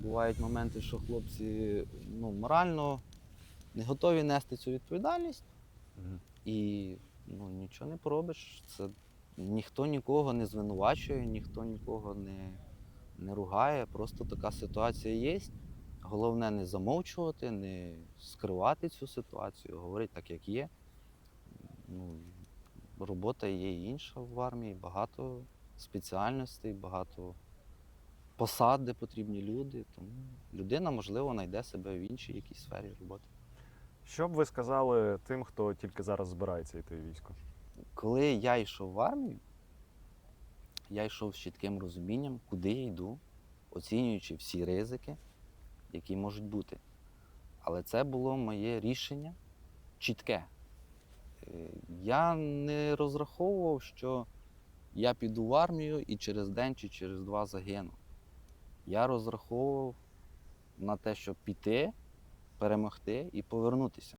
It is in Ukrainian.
Бувають моменти, що хлопці ну, морально не готові нести цю відповідальність, і ну, нічого не поробиш. Це ніхто нікого не звинувачує, ніхто нікого не, не ругає. Просто така ситуація є. Головне не замовчувати, не скривати цю ситуацію, говорити так, як є. Ну, робота є інша в армії, багато спеціальностей, багато посад, де потрібні люди. Тому людина, можливо, знайде себе в іншій якійсь сфері роботи. Що б ви сказали тим, хто тільки зараз збирається йти в військо? Коли я йшов в армію, я йшов з чітким розумінням, куди я йду, оцінюючи всі ризики, які можуть бути. Але це було моє рішення чітке. Е, Я не розраховував, що я піду в армію і через день чи через два загину. Я розраховував на те, щоб піти, перемогти і повернутися.